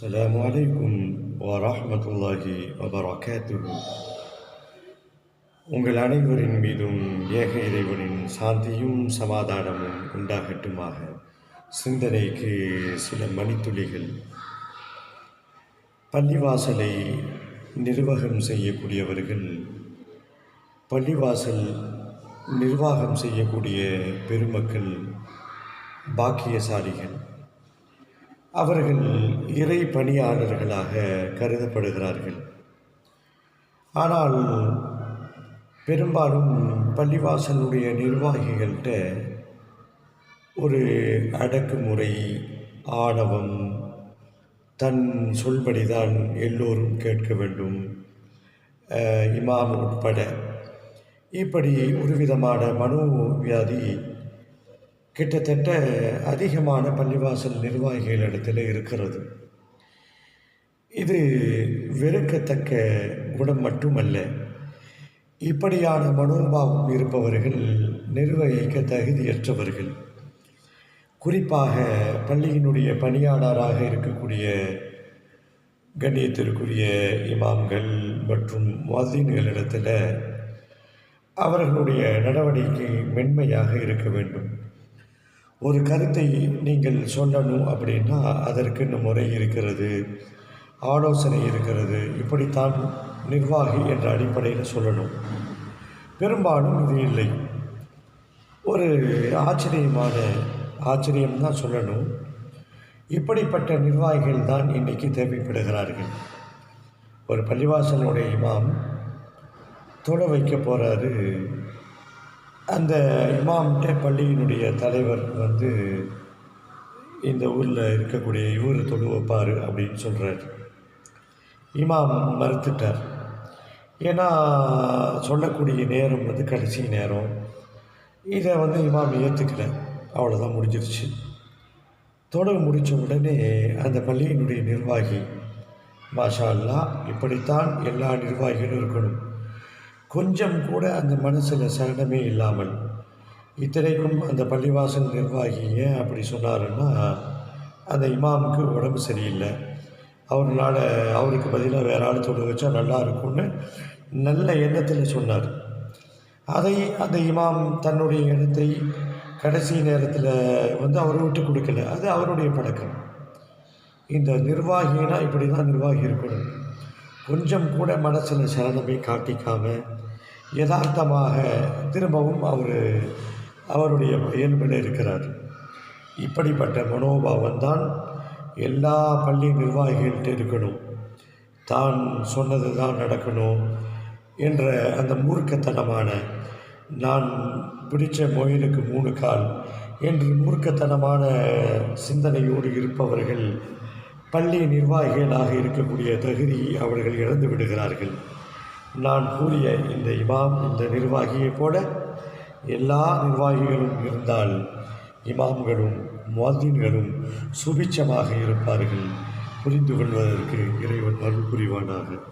السلام عليكم ورحمة الله وبركاته உங்கள் அனைவரின் மீதும் ஏக இறைவனின் சாந்தியும் சமாதானமும் உண்டாகட்டுமாக சிந்தனைக்கு சில மணித்துளிகள் பள்ளிவாசலை நிர்வாகம் செய்யக்கூடியவர்கள் பள்ளிவாசல் நிர்வாகம் செய்யக்கூடிய பெருமக்கள் பாக்கியசாலிகள் அவர்கள் இறை பணியாளர்களாக கருதப்படுகிறார்கள். ஆனால் பெரும்பாலும் பள்ளிவாசலுடைய நிர்வாகிகள்கிட்ட ஒரு அடக்குமுறை ஆணவம் தன் சொல்படிதான் எல்லோரும் கேட்க வேண்டும். இமாம் உட்பட. இப்படி ஒரு விதமான மனோவியாதி கிட்டத்தட்ட அதிகமான பள்ளிவாசல் நிர்வாகிகள் இடத்துல இருக்கிறது. இது வெறுக்கத்தக்க குணம் மட்டுமல்ல. இப்படியான மனோபாவம் இருப்பவர்கள் நிர்வகிக்க தகுதியற்றவர்கள். குறிப்பாக பள்ளியினுடைய பணியாளராக இருக்கக்கூடிய கண்ணியத்திற்குரிய இமாம்கள் மற்றும் மதீன்களிடத்தில் அவர்களுடைய நடவடிக்கை மென்மையாக இருக்க வேண்டும். ஒரு கருத்தை நீங்கள் சொல்லணும் அப்படின்னா அதற்குன்னு முறை இருக்கிறது? ஆலோசனை இருக்கிறது. இப்படித்தான் நிர்வாகி என்ற அடிப்படையில் சொல்லணும். பெரும்பாலும் இது இல்லை. ஒரு ஆச்சரியமான ஆச்சரியம் தான் சொல்லணும். இப்படிப்பட்ட நிர்வாகிகள் தான் இன்றைக்கி தேவைப்படுகிறார்கள். ஒரு பள்ளிவாசலுடைய இமாம் தொட வைக்க போகிறாரு அந்த இமாம்கிட்ட பள்ளியினுடைய தலைவர் வந்து இந்த ஊரில் இருக்கக்கூடிய இவர் தொழு வைப்பார் அப்படின்னு சொல்கிறார் இமாம் மறுத்துட்டார். ஏன்னா சொல்லக்கூடிய நேரம் வந்து கடைசி நேரம். இதை வந்து இமாம் ஏற்றுக்கல அவ்வளோதான் முடிஞ்சிருச்சு. தொடர் முடித்த உடனே அந்த பள்ளியினுடைய நிர்வாகி மாஷா அல்லா இப்படித்தான் எல்லா நிர்வாகிகளும் இருக்கணும். கொஞ்சம் கூட அந்த மனசில் சலனமே இல்லாமல் இத்தனைக்கும் அந்த பள்ளிவாசல் நிர்வாகி ஏன் அப்படி சொன்னாருன்னா அந்த இமாமுக்கு உடம்பு சரியில்லை. அவர்னால அவருக்கு பதிலாக வேறு ஆள் தொட வச்சா நல்லா இருக்கும்னு நல்ல எண்ணத்தில் சொன்னார். அதை அந்த இமாம் தன்னுடைய இடத்தை கடைசி நேரத்தில் வந்து அவர் விட்டு கொடுக்கல. அது அவருடைய பழக்கம். இந்த நிர்வாகினா இப்படி தான் நிர்வாகி இருக்கணும். கொஞ்சம் கூட மனசில் சலனமே காட்டிக்காம யதார்த்தமாக திரும்பவும் அவர் அவருடைய இயல்பில் இருக்கிறார். இப்படிப்பட்ட மனோபாவம் தான் எல்லா பள்ளி நிர்வாகிகள்கிட்ட இருக்கணும். தான் சொன்னது தான் நடக்கணும் என்ற அந்த மூர்க்கத்தனமான நான் பிடிச்ச மொயிலுக்கு மூணு கால் என்று மூர்க்கத்தனமான சிந்தனையோடு இருப்பவர்கள் பள்ளி நிர்வாகிகளாக இருக்கக்கூடிய தகுதி அவர்கள் இழந்து விடுகிறார்கள். நான் கூறிய இந்த இமாம் இந்த நிர்வாகியைப் போல எல்லா நிர்வாகிகளும் இருந்தால் இமாம்களும் முவாதீன்களும் சுபிச்சமாக இருப்பார்கள். புரிந்து கொள்வதற்கு இறைவன் அருள் புரிவானாக.